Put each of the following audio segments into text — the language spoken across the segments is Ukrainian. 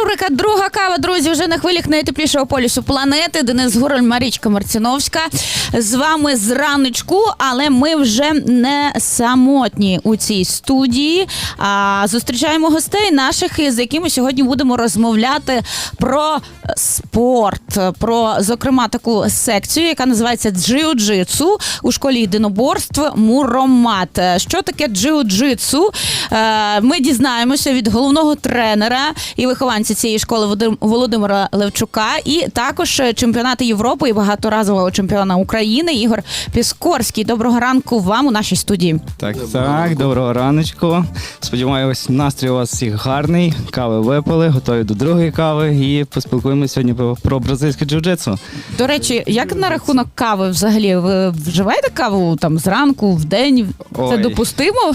Рубрика Друга кава, друзі, вже на хвилях найтеплішого полюсу планети. Денис Гураль, Марічка Марціновська. З вами зраночку, але ми вже не самотні у цій студії. А зустрічаємо гостей наших, з якими сьогодні будемо розмовляти про спорт, про зокрема таку секцію, яка називається джиу-джитсу у школі єдиноборств Муромат. Що таке джиу-джитсу? Е, Ми дізнаємося від головного тренера і вихованця цієї школи Володим- Володимира Левчука, і також чемпіонати Європи і багаторазового чемпіона України Ігор Піскорський. Доброго ранку вам у нашій студії. Так, так, доброго раночку. Сподіваюсь, настрій у вас всіх гарний. Кави випили, готові до другої кави і поспілкуємося сьогодні про, про бразильське джиу-джитсу. До речі, як на рахунок кави взагалі? Ви вживаєте каву там зранку, в день? Це Ой. допустимо?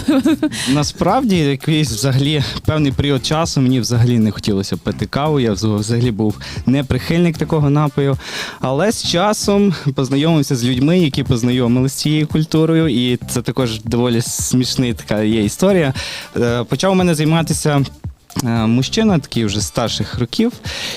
Насправді, якийсь взагалі певний період часу мені взагалі не хотілося пити каву. Я взагалі був не прихильник такого напою. Але з часом познайомився з людьми, які познайомилися з цією культурою, і це також доволі смішна така є історія. Е, Почав у мене займатися. Е, Мужчина такий вже старших років,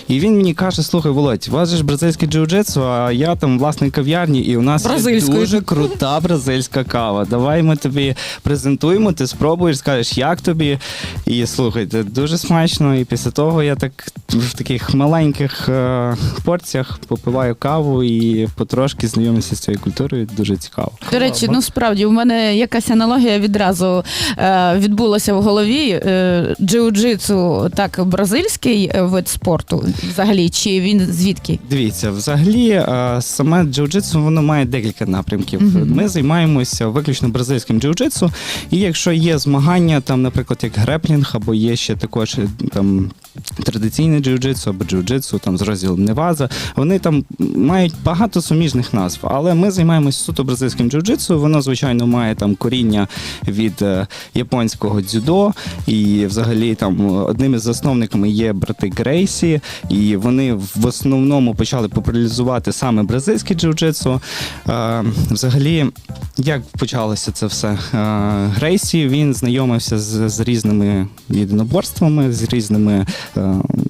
і він мені каже: слухай, Володь, у вас же ж бразильське джиу-джитсу, а я там власник кав'ярні, і у нас є дуже крута бразильська кава. Давай ми тобі презентуємо, ти спробуєш, скажеш, як тобі. І слухайте, дуже смачно. І після того я так в таких маленьких е, порціях попиваю каву і потрошки знайомлюся з цією культурою. Дуже цікаво. До речі, ну справді у мене якась аналогія відразу е, відбулася в голові. Е, джиу-джитсу так бразильський вид спорту взагалі, чи він звідки? Дивіться, взагалі е, саме джиу-джитсу воно має декілька напрямків. Мгм. Ми займаємося виключно бразильським джиу-джитсу, і якщо є змагання, там, наприклад, як греплінг, або є ще також е, там традиційне джиу-джитсу або джиу-джитсу, там з розділом Неваза, вони там мають багато суміжних назв, але ми займаємося суто бразильським джиу-джитсу. Воно, звичайно, має там коріння від е, японського дзюдо, і взагалі там одним із засновниками є брати Грейсі, і вони в основному почали популяризувати саме бразильське джиу-джитсу. Е, взагалі, як почалося це все? Е, Грейсі він знайомився з, з різними єдиноборствами, з різними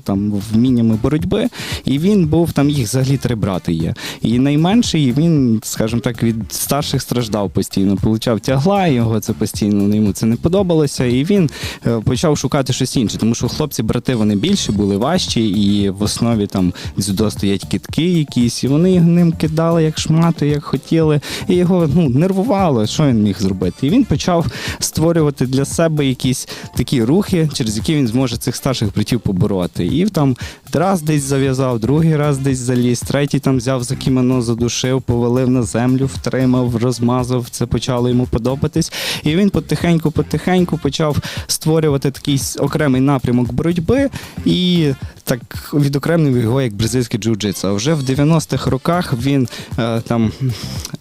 там вміннями боротьби, і він був там їх взагалі три брати є. І найменший він, скажімо так, від старших страждав постійно, получав тягла, його це постійно йому це не подобалося. І він е, почав шукати щось інше, тому що хлопці-брати вони більші, були важчі, і в основі там дзюдо стоять кітки якісь, і вони ним кидали як шмати, як хотіли. І його ну, нервувало, що він міг зробити. І він почав створювати для себе якісь такі рухи, через які він зможе цих старших братів побороти. І там раз десь зав'язав, другий раз десь заліз, третій там взяв за кімено, задушив, повалив на землю, втримав, розмазав. Це почало йому подобатись. І він потихеньку-потихеньку почав створювати такий окремий напрямок боротьби і так відокремив його як бразильське джиу-джитсу. А вже в 90-х роках він е, там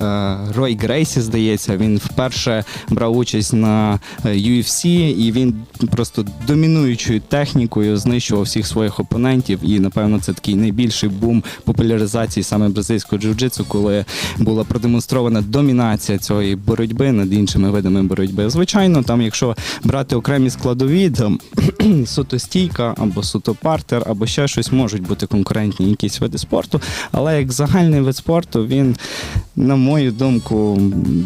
е, Рой Грейсі, здається, він вперше брав участь на е, UFC, і він просто домінуючою технікою знищував всіх своїх опонентів. І напевно це такий найбільший бум популяризації саме бразильського джиу-джитсу, коли була продемонстрована домінація цієї боротьби над іншими видами боротьби. Звичайно, там, якщо брати окремі складові, там суто стійка або суто партер, або ще щось можуть бути конкурентні якісь види спорту. Але як загальний вид спорту, він, на мою думку,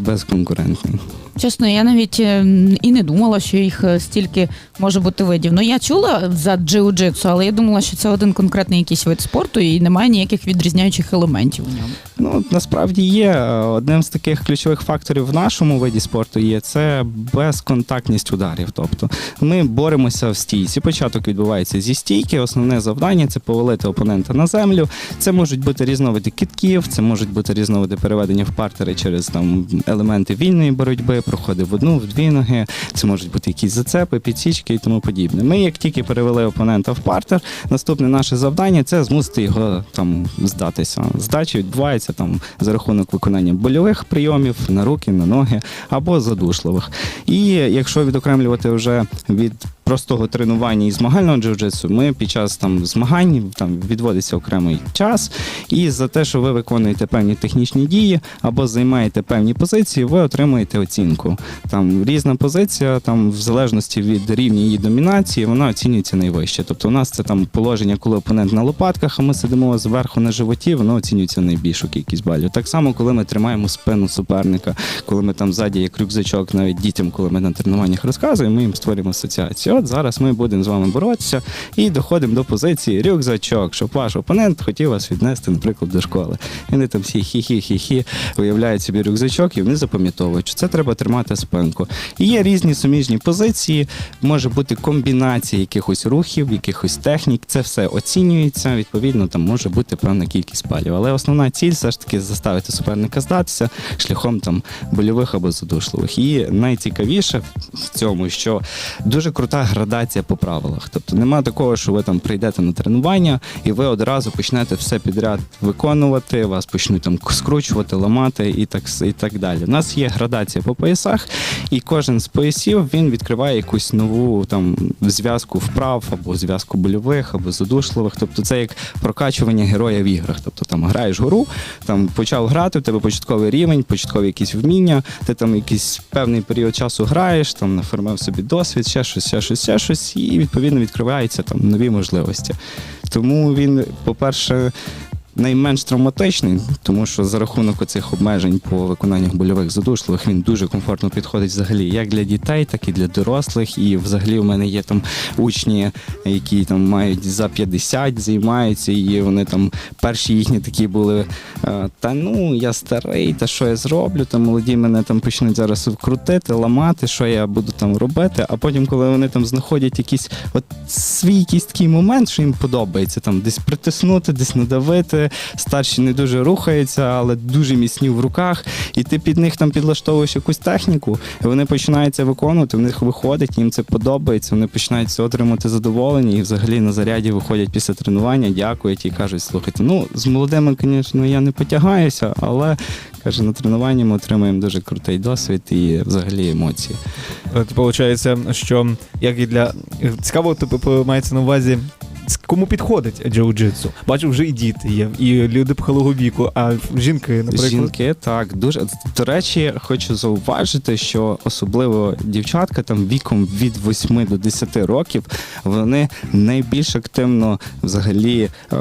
безконкурентний. Чесно, я навіть е, і не думала, що їх е, стільки може бути видів. Ну я чула за джиу-джитсу, але я думала, що це один конкретний якийсь вид спорту і немає ніяких відрізняючих елементів у ньому. Ну, насправді є е, одним з таких ключових факторів в нашому виді спорту є це безконтактність ударів. Тобто ми боремося в стійці. Початок відбувається зі стійки. Основне завдання це повалити опонента на землю. Це можуть бути різновиди китків, це можуть бути різновиди переведення в партери через там елементи вільної боротьби, проходи в одну, в дві ноги. Це можуть бути якісь зацепи, підсічки і тому подібне. Ми, як тільки перевели опонента в партер, наступне наше завдання це змусити його там здатися. Здача відбувається там за рахунок виконання больових прийомів на руки, на ноги або задушливих. І якщо відокремлювати вже від простого тренування і змагального джиу-джитсу, ми під час там змагань там відводиться окремий час, і за те, що ви виконуєте певні технічні дії або займаєте певні позиції, ви отримуєте оцінку. Там різна позиція, там в залежності від рівня її домінації, вона оцінюється найвище. Тобто, у нас це там положення, коли опонент на лопатках, а ми сидимо зверху на животі, воно оцінюється найбільшу кількість балів. Так само, коли ми тримаємо спину суперника, коли ми там ззаді як рюкзачок, навіть дітям, коли ми на тренуваннях розказуємо, ми їм створюємо асоціацію. От зараз ми будемо з вами боротися і доходимо до позиції рюкзачок, щоб ваш опонент хотів вас віднести, наприклад, до школи. І вони там всі хі-хі-хі-хі виявляють собі рюкзачок, і вони запам'ятовують, що це треба тримати спинку. І є різні суміжні позиції, може бути комбінація якихось рухів, якихось технік. Це все оцінюється. Відповідно, там може бути певна кількість балів. Але основна ціль все ж таки заставити суперника здатися шляхом там больових або задушливих. І найцікавіше в цьому, що дуже крута градація по правилах. Тобто немає такого, що ви там прийдете на тренування і ви одразу почнете все підряд виконувати, вас почнуть там скручувати, ламати і так і так далі. У нас є градація по поясах, і кожен з поясів він відкриває якусь нову там зв'язку вправ або зв'язку больових, або задушливих. Тобто це як прокачування героя в іграх. Тобто там граєш гру, там почав грати, в тебе початковий рівень, початкові якісь вміння, ти там якийсь певний період часу граєш, там наформив собі досвід, ще щось, ще щось, ще щось, і відповідно відкриваються там нові можливості. Тому він, по-перше, найменш травматичний, тому що за рахунок оцих обмежень по виконанню больових задушливих він дуже комфортно підходить взагалі як для дітей, так і для дорослих. І взагалі у мене є там учні, які там мають за 50, займаються, і вони там перші їхні такі були. е, Та ну я старий, та що я зроблю? Там молоді мене там почнуть зараз крутити, ламати, що я буду там робити. А потім, коли вони там знаходять якийсь от свій якийсь такий момент, що їм подобається, там десь притиснути, десь надавити. Старші не дуже рухаються, але дуже міцні в руках. І ти під них там підлаштовуєш якусь техніку, і вони починають це виконувати. В них виходить, їм це подобається. Вони починають це отримати задоволення і взагалі на заряді виходять після тренування, дякують і кажуть: слухайте, ну з молодими, звісно, я не потягаюся, але каже, на тренуванні ми отримуємо дуже крутий досвід і взагалі емоції. От, Получається, що як і для цікаво, типу, мається на увазі. Кому підходить джиу-джитсу? Бачу, вже і діти є, і люди похилого віку, а жінки, наприклад. Жінки так дуже до речі, хочу зауважити, що особливо дівчатка там віком від 8 до 10 років вони найбільш активно взагалі е,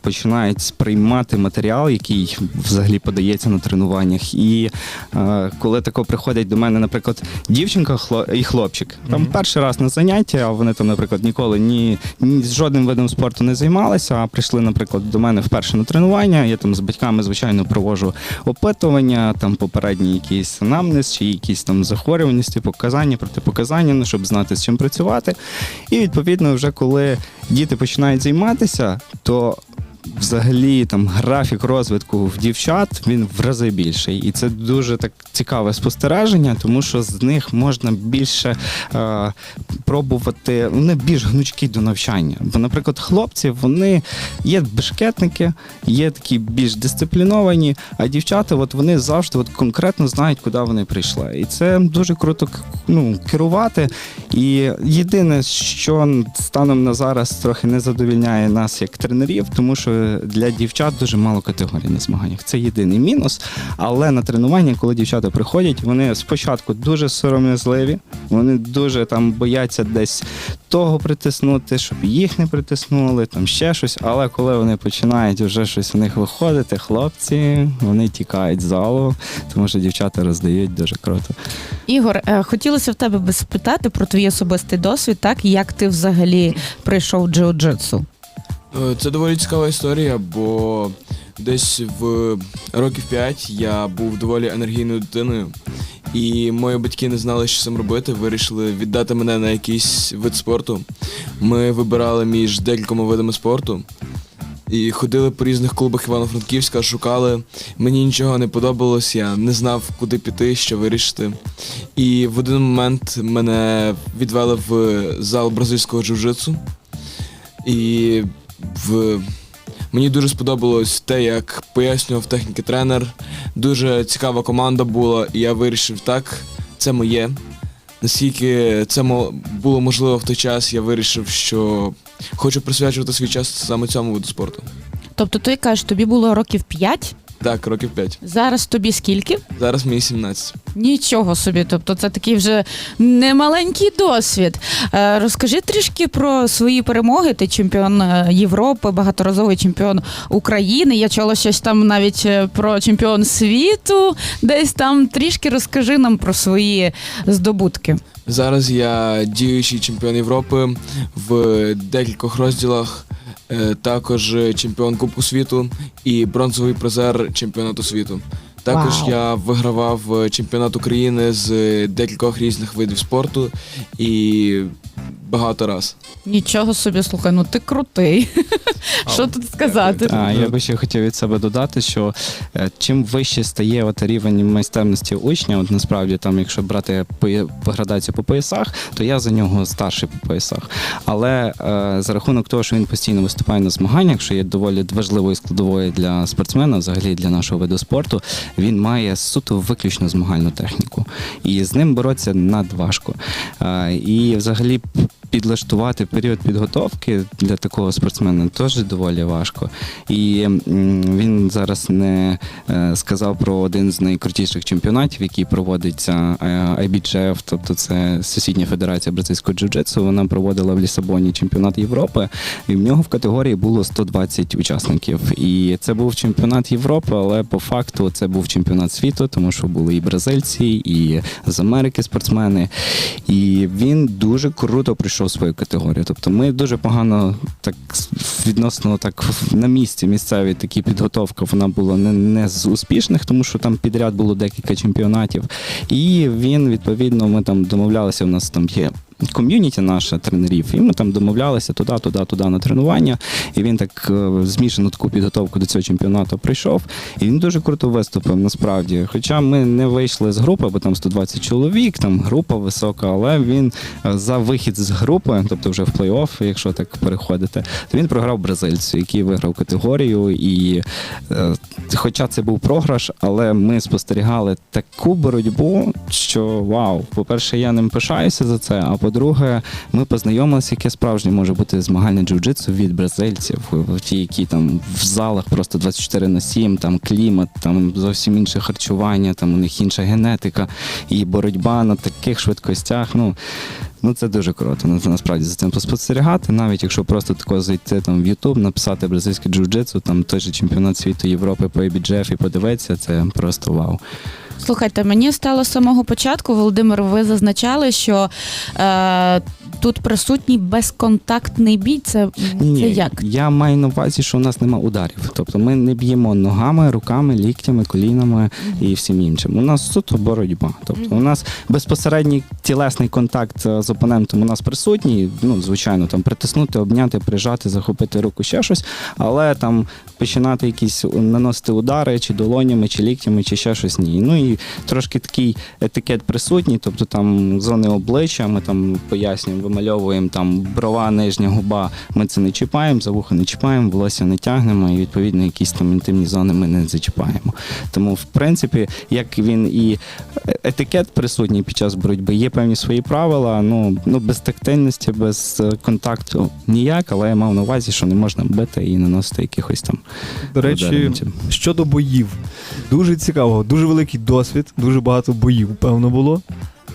починають сприймати матеріал, який взагалі подається на тренуваннях. І е, коли тако приходять до мене, наприклад, дівчинка і хлопчик, там Мгм. перший раз на заняття, а вони там, наприклад, ніколи ні, ні з жодним видом спорту не займалися, а прийшли, наприклад, до мене вперше на тренування. Я там з батьками, звичайно, провожу опитування, там попередній якийсь анамнез, чи якісь там захворюваності, показання, протипоказання, ну, щоб знати, з чим працювати. І відповідно, вже коли діти починають займатися, то взагалі там графік розвитку в дівчат він в рази більший. І це дуже так цікаве спостереження, тому що з них можна більше е, пробувати, вони більш гнучкі до навчання. Бо, наприклад, хлопці вони є бешкетники, є такі більш дисципліновані, а дівчата, от вони завжди от конкретно знають, куди вони прийшли. І це дуже круто ну, керувати. І єдине, що станом на зараз трохи не задовільняє нас як тренерів, тому що для дівчат дуже мало категорій на змаганнях. Це єдиний мінус. Але на тренування, коли дівчата приходять, вони спочатку дуже сором'язливі, вони дуже там бояться десь того притиснути, щоб їх не притиснули, там ще щось. Але коли вони починають вже щось у них виходити, хлопці вони тікають з залу, тому що дівчата роздають дуже круто. Ігор, е, хотілося в тебе би спитати про твій особистий досвід, так як ти взагалі прийшов в джиу-джитсу? Е, Це доволі цікава історія, бо десь в років 5 я був доволі енергійною дитиною, і мої батьки не знали, що з цим робити. Вирішили віддати мене на якийсь вид спорту. Ми вибирали між декількома видами спорту. І ходили по різних клубах Івано-Франківська, шукали. Мені нічого не подобалось, я не знав, куди піти, що вирішити. І в один момент мене відвели в зал бразильського джиу-джитсу. І в... мені дуже сподобалось те, як пояснював техніки тренер. Дуже цікава команда була, і я вирішив так, це моє. наскільки це було можливо в той час, я вирішив, що хочу присвячувати свій час саме цьому виду спорту. Тобто ти кажеш, тобі було років 5, Так, років 5. зараз тобі скільки? Зараз мені 17. Нічого собі, тобто це такий вже немаленький досвід. Е, розкажи трішки про свої перемоги. Ти чемпіон е, Європи, багаторазовий чемпіон України. Я чула щось там навіть е, про чемпіон світу. Десь там трішки розкажи нам про свої здобутки. Зараз я діючий чемпіон Європи в декількох розділах, також чемпіон Кубку світу і бронзовий призер чемпіонату світу. Також Вау. я вигравав е, чемпіонат України з декількох різних видів спорту і багато раз. Нічого собі, слухай, ну ти крутий. Що тут сказати? А, я би ще хотів від себе додати, що е, чим вище стає от рівень майстерності учня, от насправді там, якщо брати по градацію по поясах, то я за нього старший по поясах. Але е, за рахунок того, що він постійно виступає на змаганнях, що є доволі важливою складовою для спортсмена, взагалі для нашого виду спорту, він має суто виключно змагальну техніку. І з ним боротися надважко. Е, і взагалі up. Підлаштувати період підготовки для такого спортсмена теж доволі важко. І він зараз не е, сказав про один з найкрутіших чемпіонатів, який проводиться е, IBJF, тобто це Всесвітня Федерація бразильського джиу-джитсу. Вона проводила в Лісабоні чемпіонат Європи, і в нього в категорії було 120 учасників. І це був чемпіонат Європи, але по факту це був чемпіонат світу, тому що були і бразильці, і з Америки спортсмени. І він дуже круто пройшов свою категорію. Тобто ми дуже погано так відносно так на місці місцеві такі підготовка вона була не, не з успішних, тому що там підряд було декілька чемпіонатів. І він відповідно ми там домовлялися. У нас там є. Ком'юніті наша тренерів, і ми там домовлялися туди, туди, туди на тренування. І він так е, змішану таку підготовку до цього чемпіонату прийшов. І він дуже круто виступив насправді. Хоча ми не вийшли з групи, бо там 120 чоловік, там група висока, але він е, за вихід з групи, тобто вже в плей-офф, якщо так переходити, то він програв бразильцю, який виграв категорію. І е, хоча це був програш, але ми спостерігали таку боротьбу, що вау, по-перше, я ним пишаюся за це. А по-друге, ми познайомилися, яке справжнє може бути змагальне джиу-джитсу від бразильців, ті, які там в залах просто 24 на 7, там клімат, там зовсім інше харчування, там у них інша генетика і боротьба на таких швидкостях. Ну, Ну, це дуже круто. Ну, насправді за цим поспостерігати. Навіть якщо просто тако зайти там в YouTube, написати бразильське джиу-джитсу, там той же чемпіонат світу Європи по ABJF і подивитися, це просто вау. Слухайте, мені стало з самого початку, Володимир, ви зазначали, що е, тут присутній безконтактний бій. Це, це як? Я маю на увазі, що у нас нема ударів. Тобто ми не б'ємо ногами, руками, ліктями, колінами і всім іншим. У нас суто боротьба. Тобто у нас безпосередній тілесний контакт е, з опонентом у нас присутній. Ну, звичайно, там притиснути, обняти, прижати, захопити руку, ще щось, але там починати якісь наносити удари чи долонями, чи ліктями, чи ще щось ні. Ну і трошки такий етикет присутній, тобто там зони обличчя, ми там пояснюємо, вимальовуємо там брова, нижня губа. Ми це не чіпаємо, за вуха не чіпаємо, волосся не тягнемо, і відповідно якісь там інтимні зони ми не зачіпаємо. Тому, в принципі, як він і етикет присутній під час боротьби, є певні свої правила. Ну, ну без тактильності, без е, контакту ніяк, але я мав на увазі, що не можна бити і наносити якихось там До речі, щодо боїв, дуже цікаво, дуже великий досвід, дуже багато боїв, певно, було.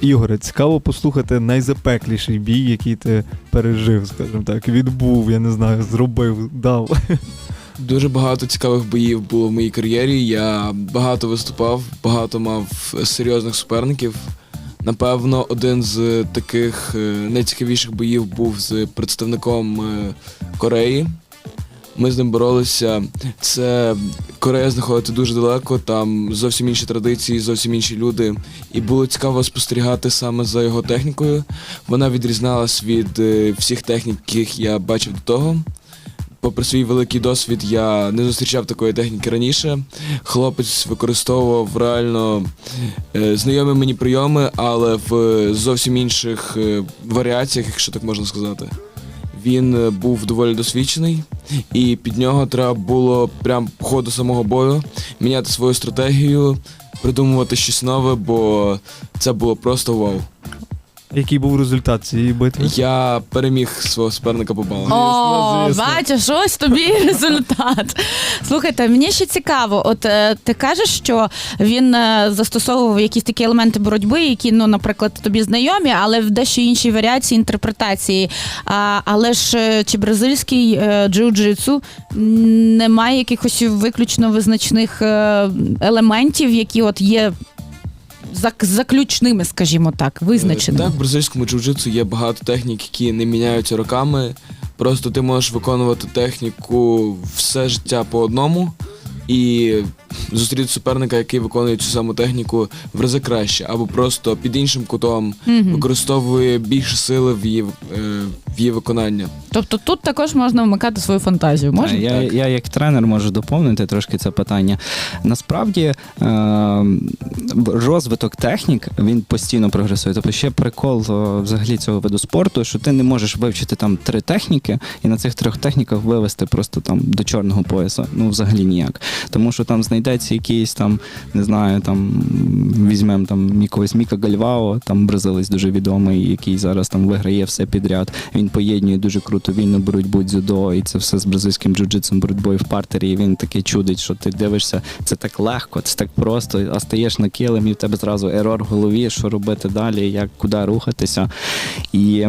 Ігоре, цікаво послухати найзапекліший бій, який ти пережив, скажімо так, відбув, я не знаю, зробив, дав. Дуже багато цікавих боїв було в моїй кар'єрі. Я багато виступав, багато мав серйозних суперників. Напевно, один з таких е, найцікавіших боїв був з представником е, Кореї. Ми з ним боролися. Це Корея знаходиться дуже далеко, там зовсім інші традиції, зовсім інші люди. І було цікаво спостерігати саме за його технікою. Вона відрізналась від е, всіх технік, яких я бачив до того. Попри свій великий досвід, я не зустрічав такої техніки раніше. Хлопець використовував реально е, знайомі мені прийоми, але в зовсім інших е, варіаціях, якщо так можна сказати. Він е, був доволі досвідчений, і під нього треба було прям по ходу самого бою міняти свою стратегію, придумувати щось нове, бо це було просто вау. Який був результат цієї битви? Я переміг свого суперника по балам. О, звісно. бачиш, ось тобі результат. Слухайте, мені ще цікаво. От е, ти кажеш, що він е, застосовував якісь такі елементи боротьби, які, ну, наприклад, тобі знайомі, але в дещо іншій варіації інтерпретації. А, але ж е, чи бразильський е, джиу-джитсу не має якихось виключно визначних е, елементів, які от є. Зак- Заключними, скажімо так, визначеними. Так, в бразильському джиу-джитсу є багато технік, які не міняються роками. Просто ти можеш виконувати техніку все життя по одному і зустріти суперника, який виконує цю саму техніку в рази краще, або просто під іншим кутом Мгм. використовує більше сили в її, е, в її виконання. Тобто тут також можна вмикати свою фантазію. Можна? Я, я як тренер можу доповнити трошки це питання. Насправді е, розвиток технік він постійно прогресує. Тобто ще прикол е, взагалі цього виду спорту, що ти не можеш вивчити там три техніки і на цих трьох техніках вивести просто там до чорного пояса. Ну взагалі ніяк. Тому що там знайдеться якийсь там, не знаю, там візьмемо там якогось Міка Гальвао, там бразилець дуже відомий, який зараз там виграє все підряд. Він поєднує дуже круто вільну боротьбу дзюдо, і це все з бразильським джиу-джитсом, боротьбою в партері. І він таке чудить, що ти дивишся, це так легко, це так просто, а стаєш на килим, і в тебе зразу ерор в голові, що робити далі, як куди рухатися. І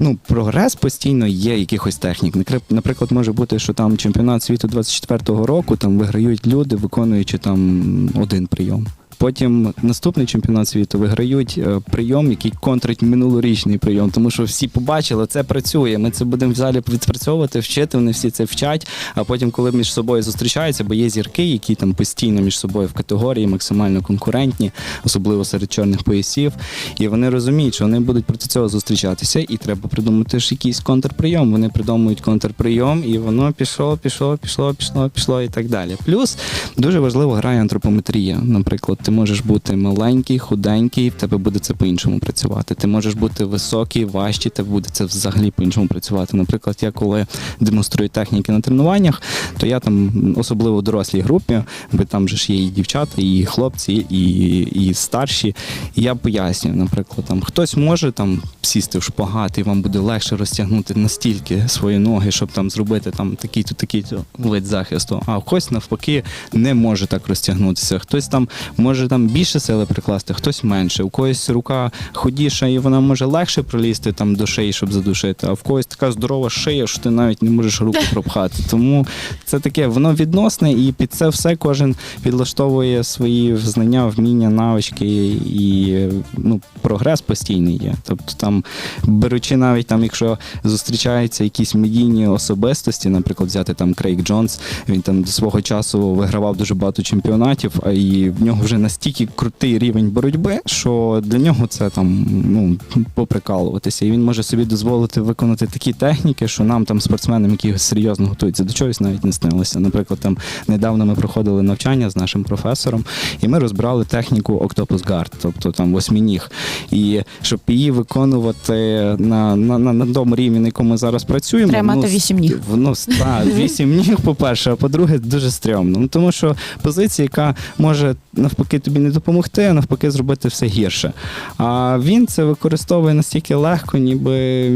Ну, прогрес постійно є якихось технік. Наприклад, може бути, що там чемпіонат світу 24-го року там виграють люди, виконуючи там один прийом. Потім наступний чемпіонат світу виграють е, прийом, який контрить минулорічний прийом, тому що всі побачили, це працює. Ми це будемо в залі відпрацьовувати, вчити. Вони всі це вчать. А потім, коли між собою зустрічаються, бо є зірки, які там постійно між собою в категорії максимально конкурентні, особливо серед чорних поясів. І вони розуміють, що вони будуть проти цього зустрічатися, і треба придумати ж якийсь контрприйом. Вони придумують контрприйом, і воно пішло, пішло, пішло, пішло, пішло і так далі. Плюс дуже важливо грає антропометрія. Наприклад, ти можеш бути маленький, худенький, в тебе буде це по-іншому працювати. Ти можеш бути високий, важчий, тебе буде це взагалі по-іншому працювати. Наприклад, я коли демонструю техніки на тренуваннях, то я там, особливо в дорослій групі, бо там же ж є і дівчата, і хлопці, і, і старші. І я пояснюю, наприклад, там хтось може там сісти в шпагат, і вам буде легше розтягнути настільки свої ноги, щоб там зробити там такий-то такий-то вид захисту. А хтось навпаки не може так розтягнутися. Хтось там може там більше сили прикласти, хтось менше. У когось рука худіша, і вона може легше пролізти там до шиї, щоб задушити, а в когось така здорова шия, що ти навіть не можеш руку пропхати. Тому це таке, воно відносне, і під це все кожен підлаштовує свої знання, вміння, навички, і ну, прогрес постійний є. Тобто там, беручи навіть там, якщо зустрічаються якісь медійні особистості, наприклад, взяти там Крейг Джонс, він там до свого часу вигравав дуже багато чемпіонатів, і в нього вже настільки крутий рівень боротьби, що для нього це там ну поприкалуватися. І він може собі дозволити виконати такі техніки, що нам там спортсменам, які серйозно готуються до чогось, навіть не снилося. Наприклад, там недавно ми проходили навчання з нашим професором, і ми розбирали техніку Octopus Guard, тобто там восьминіг. І щоб її виконувати на, на, на, на тому рівні, на якому ми зараз працюємо, Треба мати ну, вісім ніг. Воно так, вісім ніг, по-перше, а по-друге, дуже стрьомно. Ну тому що позиція, яка може навпаки тобі не допомогти, а навпаки зробити все гірше. А він це використовує настільки легко, ніби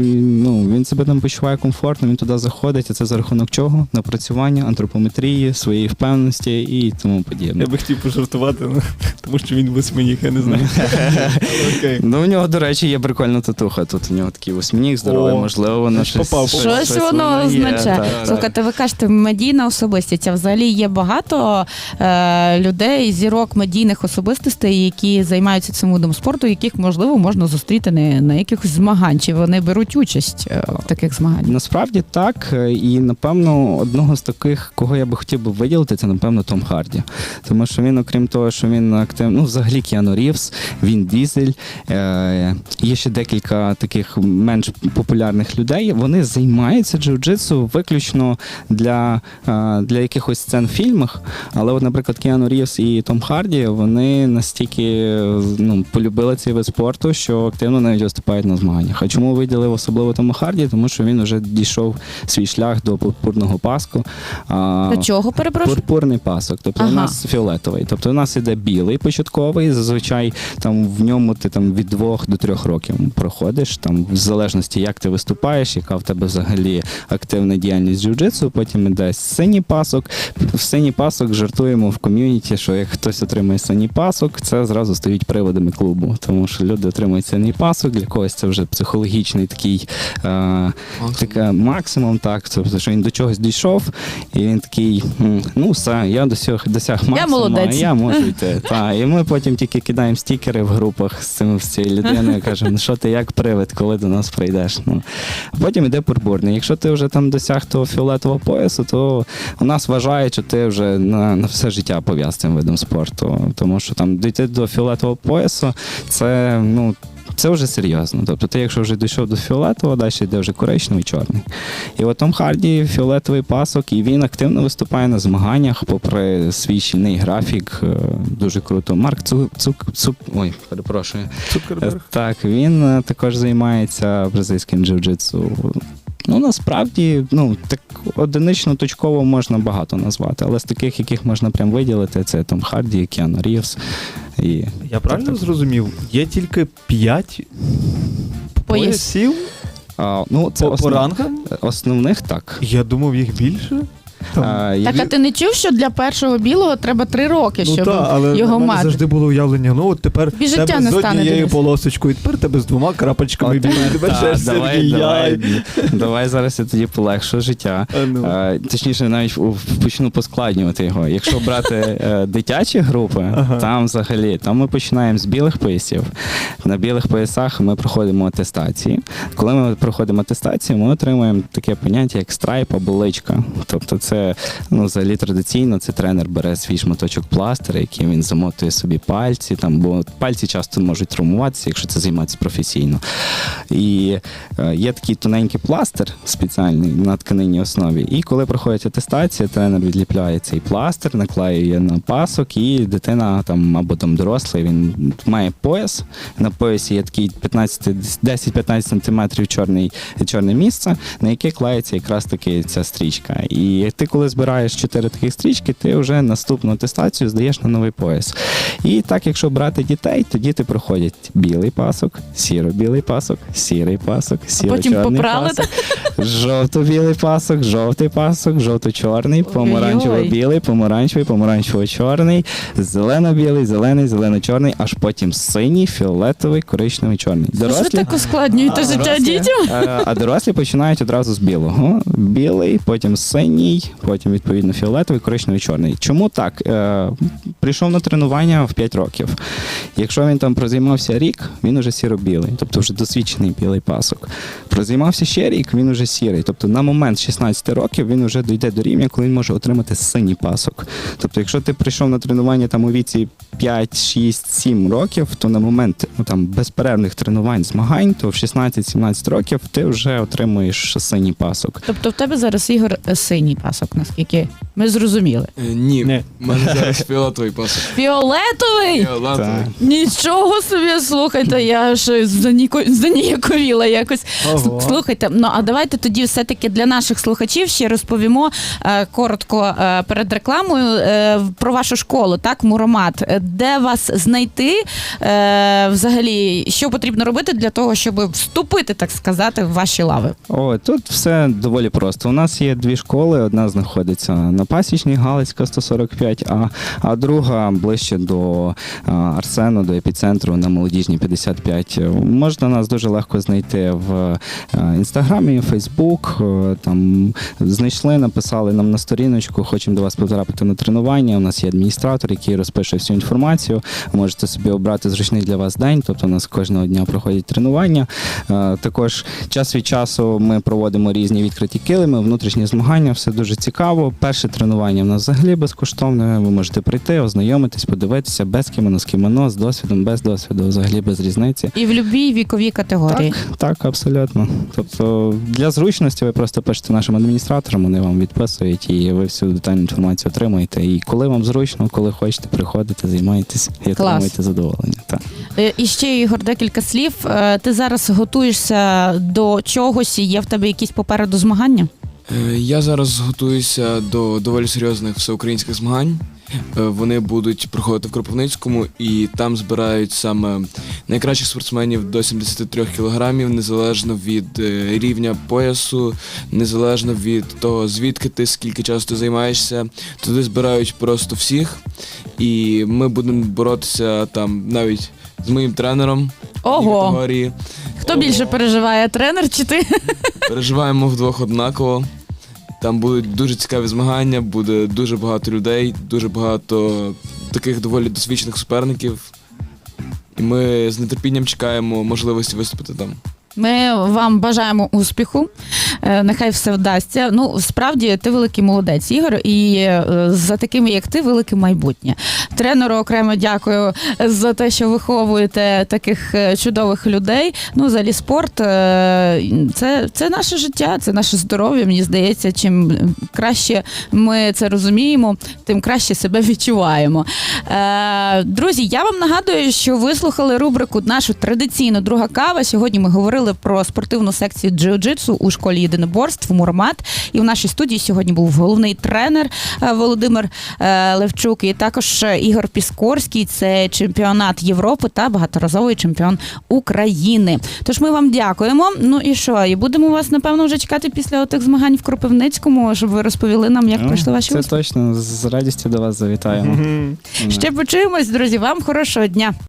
ну, він себе там почуває комфортно, він туди заходить, а це за рахунок чого? Напрацювання, антропометрії, своєї впевненості і тому подібне. Я би хотів пожартувати, ну, тому що він восьминіг, я не знаю. Ну, у нього, до речі, є прикольна татуха. Тут у нього такий восьмініг здоровий, можливо, воно щось щось, воно означає. Слухайте, ви кажете, медійна особистість. А взагалі є багато е, людей, зірок медійних особистостей, які займаються цим видом спорту, яких можливо можна зустріти не на якихось змагань, чи вони беруть участь е, в таких змаганнях. Насправді так, і напевно одного з таких, кого я би хотів би виділити, це напевно Том Харді. Тому що він, окрім того, що він активно, ну взагалі Кіану Рівс, він Дізель. Е, є ще декілька таких менш популярних людей. Вони займаються джиу-джитсу виключно для, е, для якихось сцен в фільмах. Але, от, наприклад, Кіану Рівс і Том Харді вони настільки ну, полюбили цей вид спорту, що активно навіть виступають на змаганнях. А чому виділив особливо Тома Харді? Тому що він вже дійшов свій шлях до пурпурного паску. До чого перепрошую? Пурпурний пасок, тобто Ага. у нас фіолетовий. Тобто у нас іде білий початковий. Зазвичай там в ньому ти там від двох до трьох років проходиш, там в залежності, як ти виступаєш, яка в тебе взагалі активна діяльність джиу-джитсу. Потім іде синій пасок. В синій пасок жартуємо в ком'юніті, що як хтось отримує синій пасок, це зразу стають приводами клубу, тому що люди отримують синій пасок. Для когось це вже психологічний такий. Е- Таке максимум, так. Тобто, що він до чогось дійшов, і він такий, ну все, я досяг, досяг максимуму, молодець». а я можу йти. Та, і ми потім тільки кидаємо стікери в групах з цим з цією людиною і кажемо, ну що ти як привид, коли до нас прийдеш. Ну. А потім іде пурпурний. Якщо ти вже там досяг того фіолетового поясу, то у нас вважають, що ти вже на, на все життя пов'язаний цим видом спорту. Тому що там дійти до фіолетового поясу, це ну. Це вже серйозно. Тобто, ти, якщо вже дійшов до фіолетового, далі йде вже коричневий чорний. І от Том Харді фіолетовий пасок, і він активно виступає на змаганнях, попри свій щільний графік. е, Дуже круто. Марк Цук, Цук, Цук ой, перепрошую. Цукерберг. Е, Так, він е, також займається бразильським джиу-джитсу. Ну, насправді, ну, так одинично точково можна багато назвати, але з таких, яких можна прям виділити, це Том Харді, Кіану Рівс. І... Я правильно зрозумів? Є тільки 5 поясів А, ну, це по, по основ... рангам? основних так. Я думав, їх більше. Там. А, Так, а ти не чув, що для першого білого треба три роки, ну щоб так, але його в мене мати? завжди було уявлення. Ну, от тепер Тобі життя тебе не з стане, однією Денис. полосочкою, тепер тебе з двома крапочками От, тебе та, ще давай, давай, давай зараз я тоді полегшу життя. А ну. Е, Точніше, навіть у- почну поскладнювати його. Якщо брати е, дитячі групи, Ага. там взагалі там ми починаємо з білих поясів. На білих поясах ми проходимо атестації. Коли ми проходимо атестацію, ми отримуємо таке поняття, як страйп або личка. Тобто, це ну, взагалі традиційно це тренер бере свій шматочок пластира, який він замотує собі пальці, там, бо пальці часто можуть травмуватися, якщо це займатися професійно. І е, є такий тоненький пластир спеціальний на тканинній основі. І коли проходить атестація, тренер відліпляє цей пластир, наклеює на пасок, і дитина там або там дорослий, він має пояс. На поясі є такий 10-15 сантиметрів чорний, чорне місце, на яке клеїться якраз таки ця стрічка. І ти, коли збираєш чотири таких стрічки, ти вже наступну атестацію здаєш на новий пояс. І так, якщо брати дітей, то діти проходять білий пасок, сіро-білий пасок, сірий пасок, сіро-чорний пасок, жовто-білий пасок, жовтий пасок, жовто-чорний, помаранчево-білий, помаранчевий, помаранчево-чорний, зелено-білий, зелений, зелено-чорний, аж потім синій, фіолетовий, коричневий, чорний. Що ви так ускладнюєте життя дорослі, дітям? а дорослі починають одразу з білого. Білий, потім синій, потім відповідно фіолетовий, коричневий, чорний. Чому так? Е, Прийшов на тренування в 5 років. Якщо він там прозаймався рік, він уже сіро-білий, тобто вже досвідчений білий пасок. Прозаймався ще рік, він уже сірий. Тобто на момент 16 років він вже дійде до рівня, коли він може отримати синій пасок. Тобто, якщо ти прийшов на тренування там у віці 5, 6, 7 років, то на момент ну, там безперервних тренувань, змагань, то в 16-17 років ти вже отримуєш синій пасок. Тобто в тебе зараз ігор синій пасок, наскільки ми зрозуміли. Е, Ні, Ні. в мене зараз фіолетовий пасок. Фіолетовий? Фіолетовий. Нічого собі, слухайте, я ж заніко- заніяковіла якось. Ого. С- Слухайте, ну а давайте тоді все-таки для наших слухачів ще розповімо е, коротко е, перед рекламою е, про вашу школу, так, Муромат. Е, Де вас знайти? Е, взагалі, що потрібно робити для того, щоб вступити, так сказати, в ваші лави? О, тут все доволі просто. У нас є дві школи. Одна знаходиться на Пасічній Галицька 145А, а друга ближче до а, Арсену, до епіцентру на молодіжній 55. Можна нас дуже легко знайти в е, інстаграмі, Фейсбук. е, Там знайшли, написали нам на сторіночку. Хочемо до вас потрапити на тренування. У нас є адміністратор, який розпише всю інформацію. Можете собі обрати зручний для вас день. Тобто, у нас кожного дня проходять тренування. Е, Також час від часу ми проводимо різні відкриті килими, внутрішні змагання, все дуже цікаво. Перше тренування в нас взагалі безкоштовне. Ви можете прийти, ознайомитись, подивитися без кімоно, з кімоно, з досвідом, без досвіду, взагалі без різниці. І в будь-якій віковій категорії. Так, так, абсолютно. Тобто для зручності ви просто пишете нашим адміністраторам, вони вам відписують і ви всю детальну інформацію отримуєте. І коли вам зручно, коли хочете, приходите, займаєтесь і отримуєте задоволення. Так. Е, І ще Ігор, декілька слів. Е, Ти зараз готуєшся до чогось і є в тебе якісь попереду змагання? Е, Я зараз готуюся до доволі серйозних всеукраїнських змагань. Е, Вони будуть проходити в Кропивницькому і там збирають саме найкращих спортсменів до 73 кілограмів, незалежно від е, рівня поясу, незалежно від того, звідки ти, скільки часу ти займаєшся. Туди збирають просто всіх. І ми будемо боротися там навіть з моїм тренером Ого, категорії. хто більше переживає, тренер чи ти? Переживаємо вдвох однаково. Там будуть дуже цікаві змагання, буде дуже багато людей, дуже багато таких доволі досвідчених суперників. І ми з нетерпінням чекаємо можливості виступити там. Ми вам бажаємо успіху. Е, Нехай все вдасться. Ну, справді, ти великий молодець, Ігор, і е, за такими, як ти, велике майбутнє. Тренеру окремо дякую за те, що виховуєте таких е, чудових людей. Ну, взагалі, спорт е, це, це наше життя, це наше здоров'я. Мені здається, чим краще ми це розуміємо, тим краще себе відчуваємо. Е, Друзі, я вам нагадую, що ви слухали рубрику нашу традиційну друга кава. Сьогодні ми говорили про спортивну секцію джиу-джитсу у школі єдиноборств Мурмат. І в нашій студії сьогодні був головний тренер е, Володимир е, Левчук, і також е, Ігор Піскорський. Це чемпіонат Європи та багаторазовий чемпіон України. Тож ми вам дякуємо. Ну і що? І будемо вас напевно вже чекати після отих змагань в Кропивницькому, щоб ви розповіли нам, як Ну, пройшли ваші Це успіхи. точно з радістю до вас завітаємо. Ще почуємось, друзі. Вам хорошого дня.